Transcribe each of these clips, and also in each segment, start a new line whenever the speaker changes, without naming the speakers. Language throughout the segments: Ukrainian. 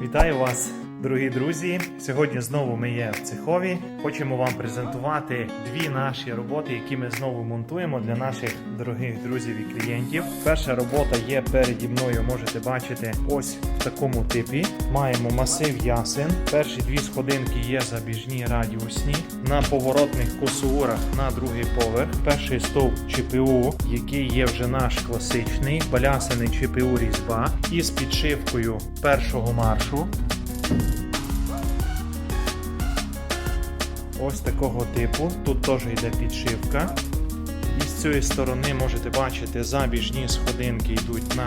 Вітаю вас, дорогі друзі. Сьогодні знову ми є в цехові. Хочемо вам презентувати дві наші роботи, які ми знову монтуємо для наших дорогих друзів і клієнтів. Перша робота є переді мною. Можете бачити ось в такому типі. Маємо масив ясен. Перші дві сходинки є забіжні радіусні на поворотних косуурах на другий поверх. Перший стовп ЧПУ, який є вже наш класичний, балясаний ЧПУ різьба із підшивкою першого маршу. Ось такого типу. Тут теж йде підшивка. І з цієї сторони можете бачити, забіжні сходинки йдуть на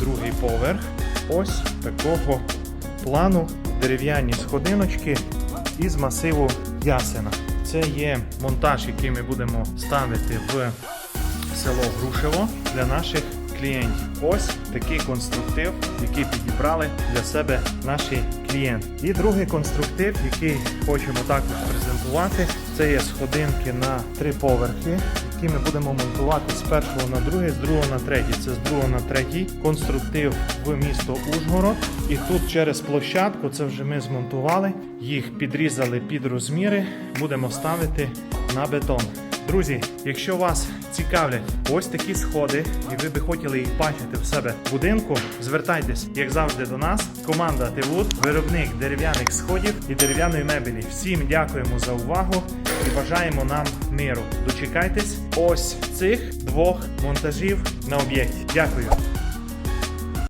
другий поверх. Ось такого плану дерев'яні сходиночки із масиву ясена. Це є монтаж, який ми будемо ставити в село Грушево для наших клієнтів. Ось такий конструктив, який підібрали для себе наші клієнти. І другий конструктив, який хочемо також презентувати, це є сходинки на три поверхи, які ми будемо монтувати з першого на другий, з другого на третій. Це з другого на третій конструктив в місто Ужгород. І тут через площадку це вже ми змонтували, їх підрізали під розміри, будемо ставити на бетон. Друзі, якщо вас цікавлять ось такі сходи, і ви би хотіли їх бачити в себе в будинку, звертайтесь, як завжди, до нас. Команда Тивуд, виробник дерев'яних сходів і дерев'яної мебелі. Всім дякуємо за увагу і бажаємо нам миру. Дочекайтесь ось цих двох монтажів на об'єкті. Дякую.